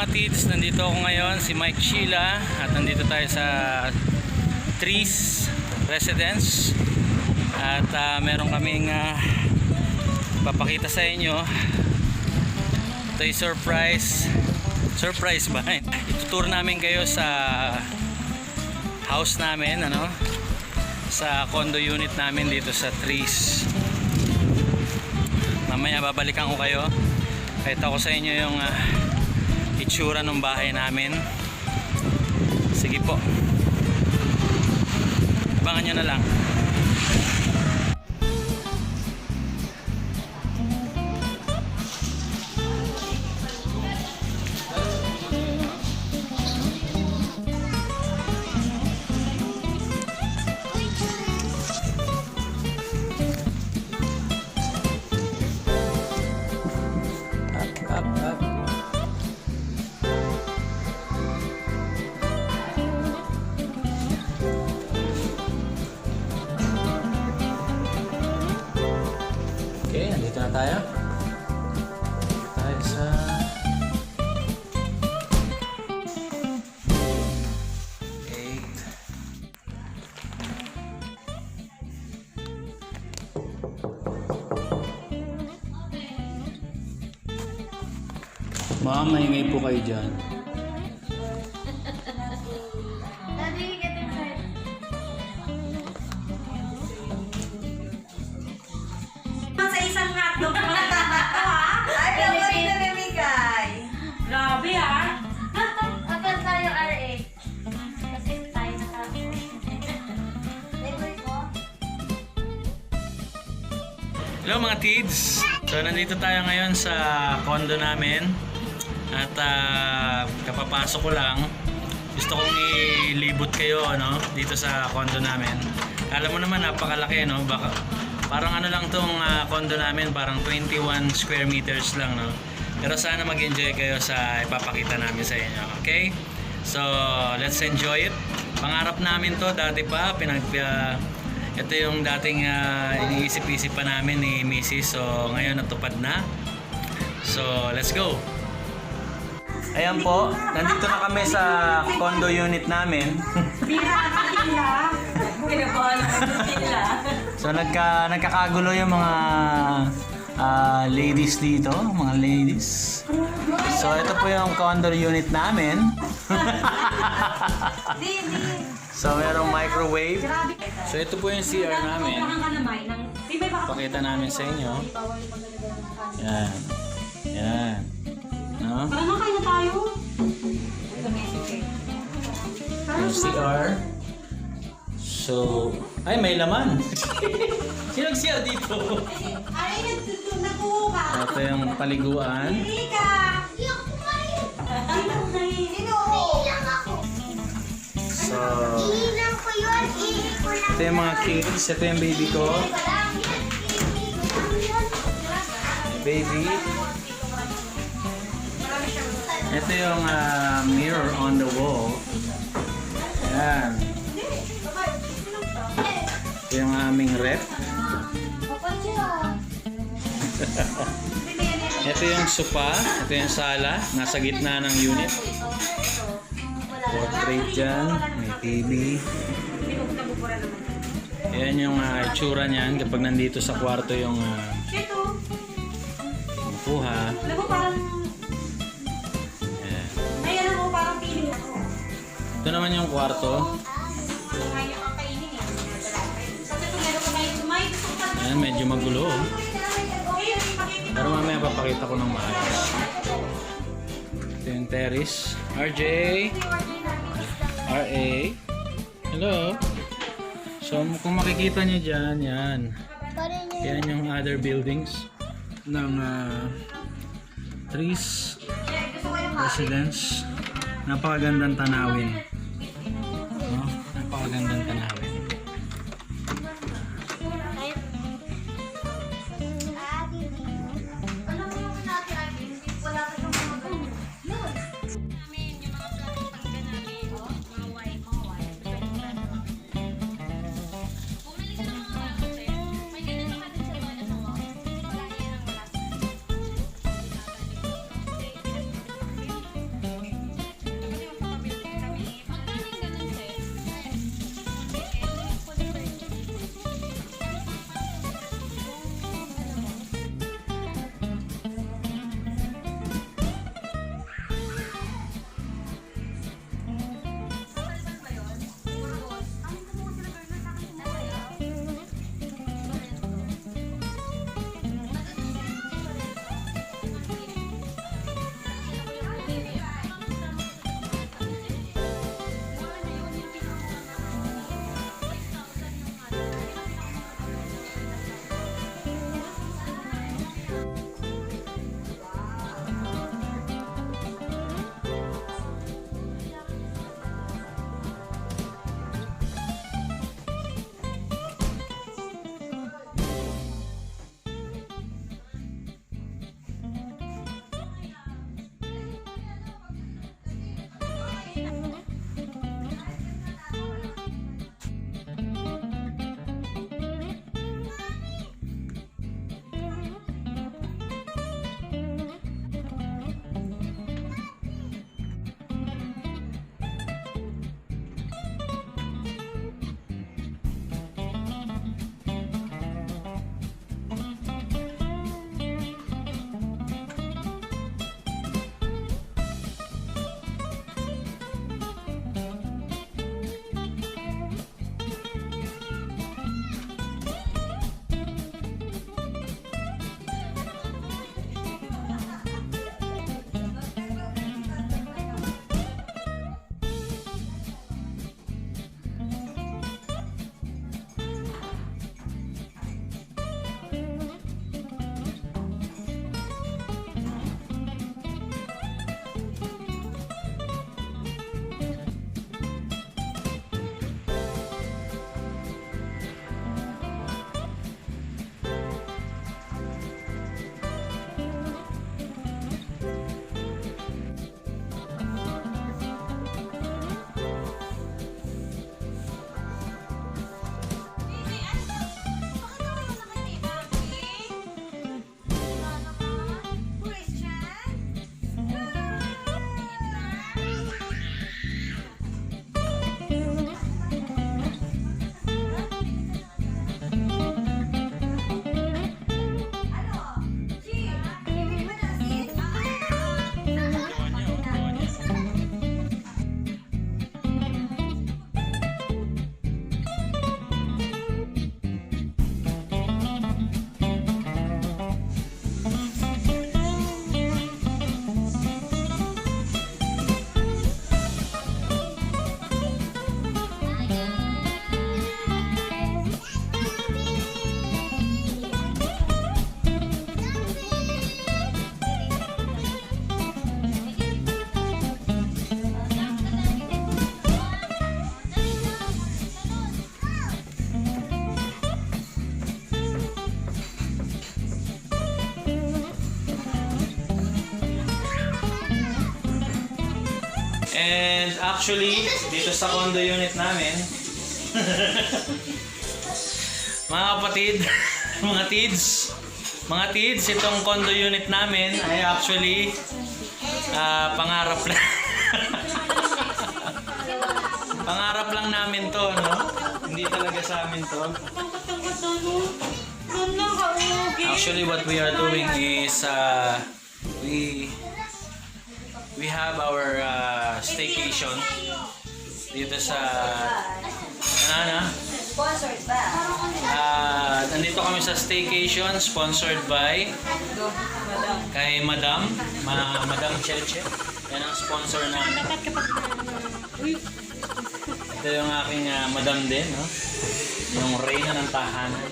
mga tids, nandito ako ngayon, si Mike Sheila at nandito tayo sa Trees Residence. At ah, meron kaming ah, papakita sa inyo. Ito surprise surprise ba? itutour namin kayo sa house namin ano? Sa condo unit namin dito sa Trees mamaya babalikan ko kayo. Kahit ako sa inyo yung ah, itsura ng bahay namin. Sige po. Abangan nyo na lang Ma'am, maingay po kayo dyan. Sa isang hotdog mga tato ha? Ay, naman na namigay. Grabe ha? Agad tayo RA. Kasi tayo naka... Favorite mo? Hello mga kids! So nandito tayo ngayon sa condo namin at ah, kapapasok ko lang gusto kong ilibot kayo no, dito sa condo namin. Alam mo naman napakalaki no, baka parang ano lang tong ah, condo namin, parang 21 square meters lang no. Pero sana mag-enjoy kayo sa ipapakita namin sa inyo, okay? So, let's enjoy it. Pangarap namin to dati pa, pinag ah, ito yung dating ah, iniisip-isip pa namin ni Mrs. So, ngayon natupad na. So, let's go! Ayan po, nandito na kami sa condo unit namin. So, nagka, nagkakagulo yung mga ah, ladies dito, mga ladies. So, ito po yung condo unit namin. so, merong microwave. So, ito po yung CR namin. Pakita namin sa inyo. Yan. Yan. No? Parang nakain na tayo. Yung CR. So, ay may laman. Sino CR dito? Ay, nagtutun na ko ka. Ito yung paliguan. Hindi ka. Sino kumain? Sino? Ilang ako. So, Ilang ko yun. Ilang ko lang. ito yung mga kids. Ito yung baby ko. Baby. Ito yung ah, mirror on the wall. Yan. Ito yung aming rep. Ito yung sofa. Ito yung sala. Nasa gitna ng unit. Portrait dyan. May TV. Yan yung uh, itsura niyan kapag nandito sa kwarto yung uh, Ito. kuha. Alam mo parang... Ito naman yung kwarto. Ayan, medyo magulo. oh. Pero mamaya papakita ko ng maayos. Ito yung terrace. RJ! RA. Hello? So, kung makikita niyo dyan, yan. Yan yung other buildings ng uh, Trees Residence. Napakagandang tanawin. No? Napakagandang tanawin. And actually, dito sa condo unit namin, mga kapatid, mga tids, mga tids, itong condo unit namin ay actually ah, pangarap lang. pangarap lang namin to, no? Hindi talaga sa amin to. Actually, what we are doing is uh, we we have our uh, staycation dito sa ano na Sponsored ba? Ah, nandito kami sa staycation sponsored by kay Madam Ma Madam Cheche yan ang sponsor namin ito yung aking ah, Madam din no? yung reyna ng tahanan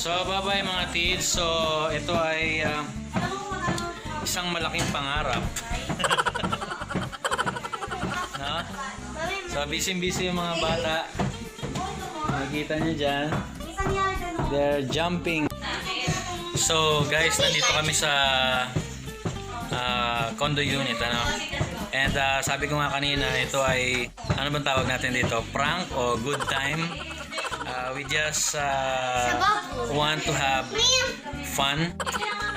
So, bye-bye mga tids. So, ito ay ah, isang malaking pangarap. no? So, busy-busy yung mga bata. Nakikita niyo dyan. They're jumping. So, guys, nandito kami sa ah, condo unit. Ano? And ah, sabi ko nga kanina, ito ay, ano bang tawag natin dito? Prank o good time? Ah, we just ah, want to have fun.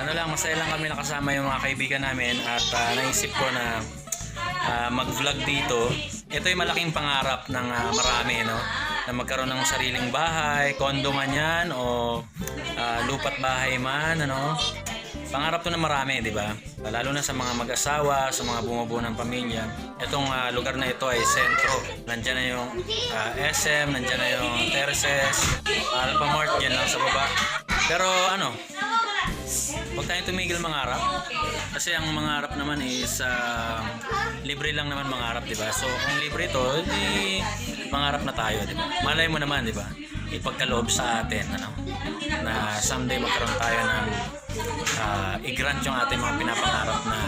Ano lang, masaya lang kami nakasama yung mga kaibigan namin at ah, naisip ko na ah, mag-vlog dito. Ito yung malaking pangarap ng ah, marami, no? Na magkaroon ng sariling bahay, kondo man yan, o ah, lupat bahay man, ano? Pangarap to na marami, di ba? Lalo na sa mga mag-asawa, sa mga bumubuo ng pamilya. Itong ah, lugar na ito ay sentro. Nandiyan na yung ah, SM, nandiyan na yung Terces, Alphamart, yan lang sa baba. Pero ano, huwag tayong tumigil mangarap. Kasi ang mangarap naman is ah, libre lang naman mangarap, di ba? So kung libre to, di mangarap na tayo, di ba? Malay mo naman, di ba? Ipagkaloob sa atin, ano? Na someday magkaroon tayo ng ah, i-grant yung ating mga pinapangarap na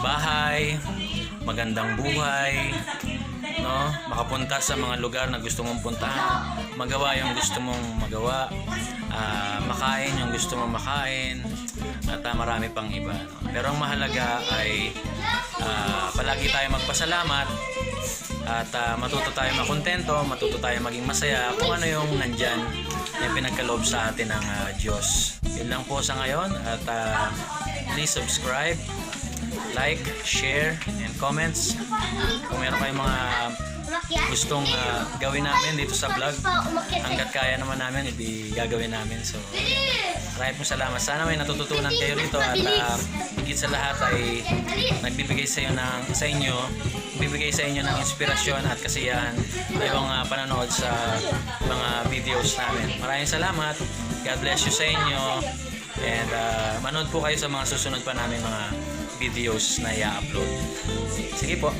bahay, magandang buhay, no? Makapunta sa mga lugar na gusto mong puntahan, magawa yung gusto mong magawa, ah, makain yung gusto mong makain, at ah, marami pang iba. No? Pero ang mahalaga ay ah, palagi tayo magpasalamat at ah, matuto tayo makontento, matuto tayo maging masaya kung ano yung nandyan na pinagkaloob sa atin ng ah, Diyos. Yun lang po sa ngayon at ah, please subscribe, like, share, and comments. Kung meron kayong mga gustong ah, gawin namin dito sa vlog, hanggat kaya naman namin, hindi gagawin namin. So, maraming salamat. Sana may natututunan kayo rito at ah, higit sa lahat ay nagbibigay sa, inyo ng, sa inyo, bibigay sa inyo ng inspirasyon at kasiyahan yung uh, panonood sa mga videos namin. Maraming salamat. God bless you sa inyo. And uh, manood po kayo sa mga susunod pa namin mga videos na i-upload. Sige po.